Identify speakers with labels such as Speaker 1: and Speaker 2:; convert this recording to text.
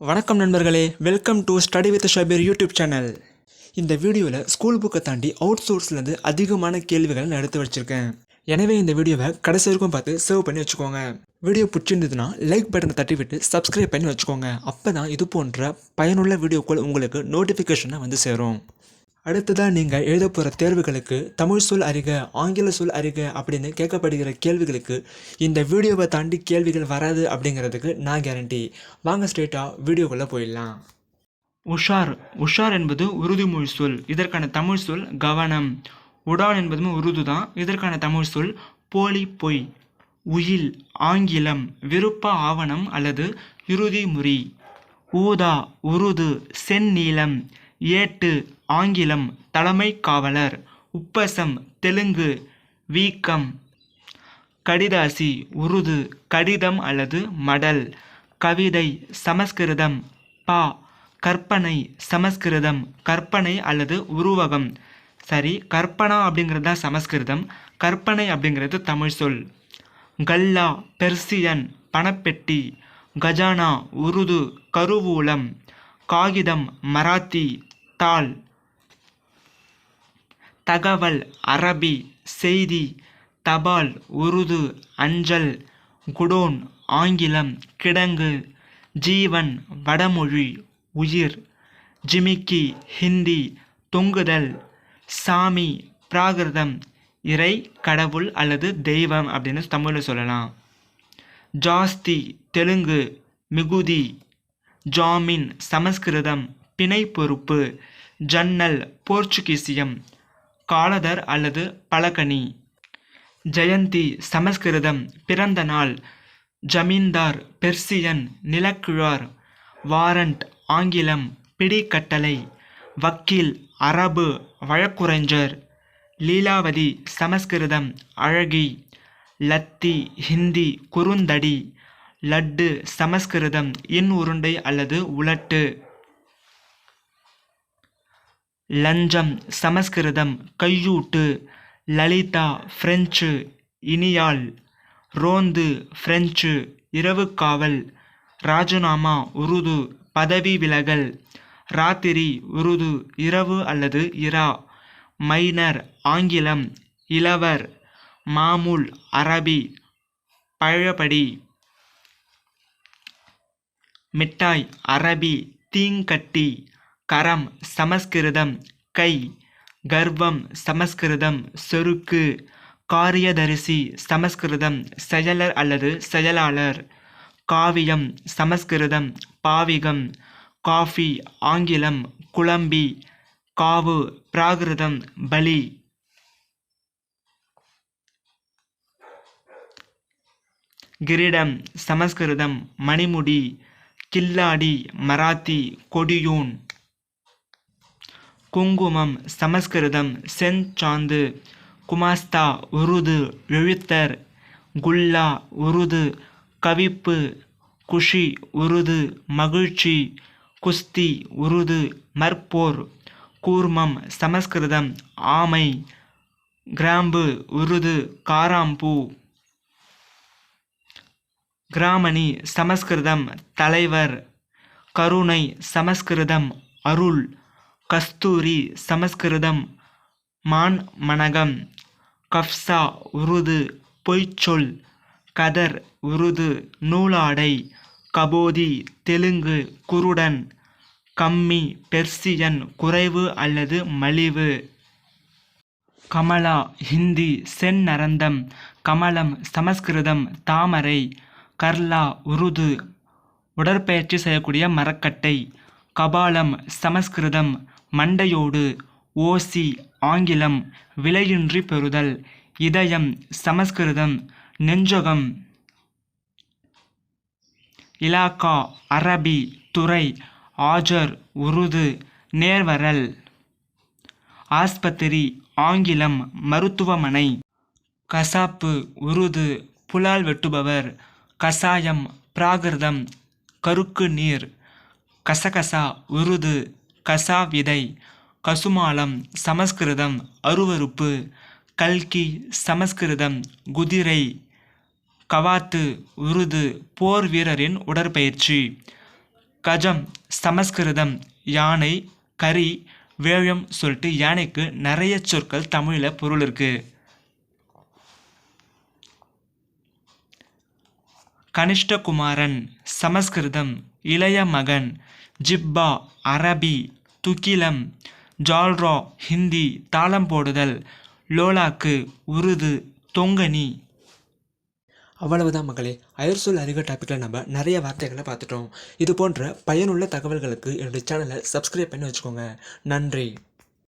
Speaker 1: வணக்கம் நண்பர்களே welcome to study with Shabeer YouTube channel இந்த வீடியோவில் ஸ்கூல் புக்கை தாண்டி அவுட் சோர்ஸ்லேருந்து அதிகமான கேள்விகளை நான் எடுத்து வச்சுருக்கேன். எனவே இந்த வீடியோவை கடைசி வரைக்கும் பார்த்து சேவ் பண்ணி வச்சுக்கோங்க. வீடியோ பிடிச்சிருந்ததுன்னா லைக் பட்டனை தட்டி விட்டு சப்ஸ்கிரைப் பண்ணி வச்சுக்கோங்க. அப்போ தான் இது போன்ற பயனுள்ள வீடியோக்கள் உங்களுக்கு நோட்டிஃபிகேஷனை வந்து சேரும். அடுத்ததாக நீங்கள் எழுத போகிற தேர்வுகளுக்கு தமிழ் சொல் அறிக ஆங்கில சொல் அறிக அப்படின்னு கேட்கப்படுகிற கேள்விகளுக்கு இந்த வீடியோவை தாண்டி கேள்விகள் வராது அப்படிங்கிறதுக்கு நான் கேரண்டி வாங்க ஸ்ட்ரெயிட்டாக வீடியோக்குள்ளே போயிடலாம். உஷார். உஷார் என்பது உருதுமொழி சொல். இதற்கான தமிழ் சொல் கவனம். உடான் என்பதும் உருது தான் இதற்கான தமிழ் சொல் போலி பொய். உயில் ஆங்கிலம் விருப்ப ஆவணம் அல்லது இறுதி முறி. ஊதா உருது செந்நீளம் ஏட்டு ஆங்கிலம் தலைமை காவலர் உப்பசம் தெலுங்கு வீக்கம் கடிதாசி உருது கடிதம் அல்லது மடல் கவிதை சமஸ்கிருதம் பா கற்பனை சமஸ்கிருதம் கற்பனை அல்லது உருவகம். சரி கற்பனா அப்படிங்கிறது தான் சமஸ்கிருதம் கற்பனை அப்படிங்கிறது தமிழ் சொல். கல்லா பெர்சியன் பணப்பெட்டி கஜானா உருது கருவூலம் காகிதம் மராத்தி தாள். தகவல் அரபி செய்தி தபால் உருது அஞ்சல் குடோன் ஆங்கிலம் கிடங்கு ஜீவன் வடமொழி உயிர் ஜிமிக்கி ஹிந்தி தொங்குதல் சாமி பிராகிருதம் இறை கடவுள் அல்லது தெய்வம் அப்படின்னு தமிழில் சொல்லலாம். ஜாஸ்தி தெலுங்கு மிகுதி ஜாமின் சமஸ்கிருதம் பிணை பொறுப்பு ஜன்னல் போர்ச்சுகீசியம் காலதர் அல்லது பலகனி ஜெயந்தி சமஸ்கிருதம் பிறந்த நாள் ஜமீன்தார் பெர்சியன் நிலக்கிழார் வாரண்ட் ஆங்கிலம் பிடிக்கட்டளை வக்கீல் அரபு வழக்குரைஞர் லீலாவதி சமஸ்கிருதம் அழகி லத்தி ஹிந்தி குறுந்தடி லட்டு சமஸ்கிருதம் இன் உருண்டை அல்லது உலட்டு. லஞ்சம் சமஸ்கிருதம் கையூட்டு. லலிதா பிரெஞ்சு இனியால் ரோந்து பிரெஞ்சு இரவு காவல் ராஜினாமா உருது பதவி விலகல். ராத்திரி உருது இரவு அல்லது இரா. மைனர் ஆங்கிலம் இளவர். மாமூல் அரபி. பழபடி. மிட்டாய் அரபி தீங்கட்டி கரம் சமஸ்கிருதம் கை கர்வம் சமஸ்கிருதம் செருக்கு காரியதரிசி சமஸ்கிருதம் செயலர் அல்லது செயலாளர் காவியம் சமஸ்கிருதம் பாவிகம் காஃபி ஆங்கிலம் குழம்பி காவு பிராகிருதம் பலி. கிரீடம் சமஸ்கிருதம் மணிமுடி கில்லாடி மராத்தி கொடியூன். குங்குமம் சமஸ்கிருதம் செஞ்சாந்து குமாஸ்தா உருது எழுத்தர் குல்லா உருது கவிப்பு குஷி உருது மகிழ்ச்சி குஸ்தி உருது மற்போர். கூர்மம் சமஸ்கிருதம் ஆமை கிராம்பு உருது காராம்பூ. கிராமணி சமஸ்கிருதம் தலைவர் கருணை சமஸ்கிருதம் அருள் கஸ்தூரி சமஸ்கிருதம் மான் மனகம் கஃப்சா உருது பொய்ச்சொல் கதர் உருது நூலாடை கபோதி தெலுங்கு குருடன் கம்மி பெர்சியன் குறைவு அல்லது மலிவு. கமலா ஹிந்தி செந்நரந்தம் கமலம் சமஸ்கிருதம் தாமரை கர்லா உருது உடற்பயிற்சி செய்யக்கூடிய மரக்கட்டை கபாலம் சமஸ்கிருதம் மண்டையோடு ஓசி ஆங்கிலம் விலையின்றி பெறுதல் இதயம் சமஸ்கிருதம் நெஞ்சகம் இலாக்கா அரபி துறை ஆஜர் உருது நேர்வரல் ஆஸ்பத்திரி ஆங்கிலம் மருத்துவமனை கசாப்பு உருது புலால் வெட்டுபவர் கசாயம் பிராகிருதம் கருக்கு நீர் கசகசா உருது கசா விதை கசுமாலம் சமஸ்கிருதம் அருவருப்பு கல்கி சமஸ்கிருதம் குதிரை கவாத்து உருது போர் வீரரின் உடற்பயிற்சி. கஜம் சமஸ்கிருதம் யானை கரி வேழம் சொல்லிட்டு யானைக்கு நிறைய சொற்கள் தமிழில் பொருள் இருக்குது கனிஷ்டகுமாரன் சமஸ்கிருதம் இளைய மகன் ஜிப்பா அரபி துக்கிலம் ஜால்ரா ஹிந்தி தாளம் போடுதல் லோலாக்கு உருது தொங்கனி. அவ்வளவுதான் மகளே. அயர்சொல் அறிவு டாப்பிக்கில் நம்ம நிறைய வார்த்தைகளை பார்த்துட்டோம். இது போன்ற பயனுள்ள தகவல்களுக்கு என்னுடைய சேனலை சப்ஸ்கிரைப் பண்ணி வச்சுக்கோங்க. நன்றி.